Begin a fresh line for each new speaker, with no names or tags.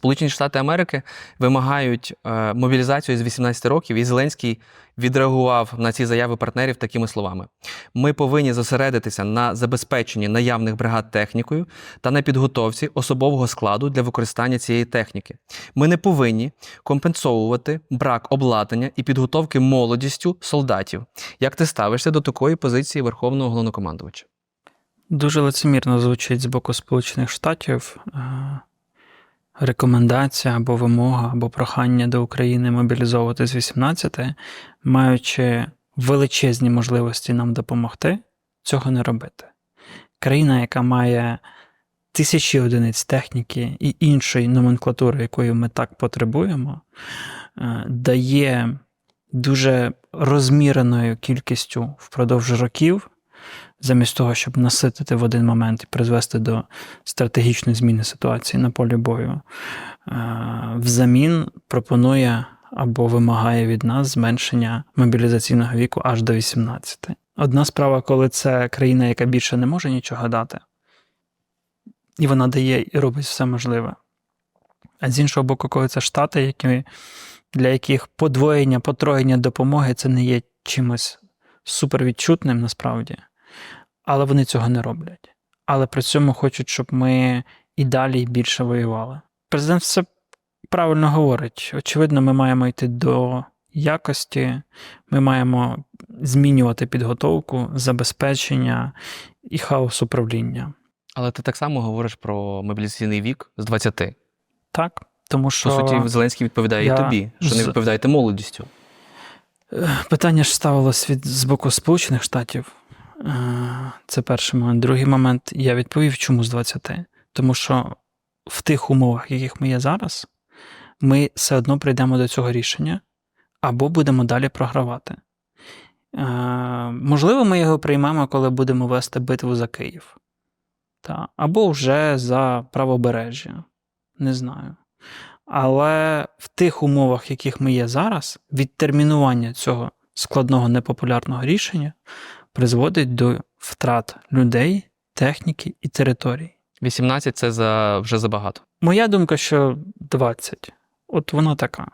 Сполучені Штати Америки вимагають е, мобілізацію з 18 років, і Зеленський відреагував на ці заяви партнерів такими словами: ми повинні зосередитися на забезпеченні наявних бригад технікою та на підготовці особового складу для використання цієї техніки. Ми не повинні компенсовувати брак обладнання і підготовки молодістю солдатів. Як ти ставишся до такої позиції Верховного головнокомандувача?
Дуже лицемірно звучить з боку Сполучених Штатів е, рекомендація або вимога, або прохання до України мобілізовувати з 18, маючи величезні можливості нам допомогти, цього не робити. Країна, яка має тисячі одиниць техніки і іншої номенклатури, якої ми так потребуємо, е, дає дуже розміреною кількістю впродовж років замість того, щоб наситити в один момент і призвести до стратегічної зміни ситуації на полі бою, е, взамін пропонує або вимагає від нас зменшення мобілізаційного віку аж до 18. Одна справа, коли це країна, яка більше не може нічого дати, і вона дає і робить все можливе. А з іншого боку, коли це штати, які, для яких подвоєння, потроєння допомоги це не є чимось супервідчутним насправді але вони цього не роблять. Але при цьому хочуть, щоб ми і далі більше воювали. Президент все правильно говорить. Очевидно, ми маємо йти до якості, ми маємо змінювати підготовку, забезпечення і хаос управління.
Але ти так само говориш про мобілізаційний вік з 20.
Так? Тому що
По суті, Зеленський відповідає
я
і тобі, що не відповідаєте молодістю.
Е, питання ж ставилось від з боку Сполучених Штатів. Е, Це перший момент. Другий момент я відповів, чому з 20. Тому що в тих умовах, яких ми є зараз, ми все одно прийдемо до цього рішення або будемо далі програвати. Е, Можливо, ми його приймемо, коли будемо вести битву за Київ. Та, або вже за правобережжя. Не знаю. Але в тих умовах, яких ми є зараз, відтермінування цього складного непопулярного рішення призводить до втрат людей, техніки і територій.
18 це за, вже забагато.
Моя думка, що 20. От вона така.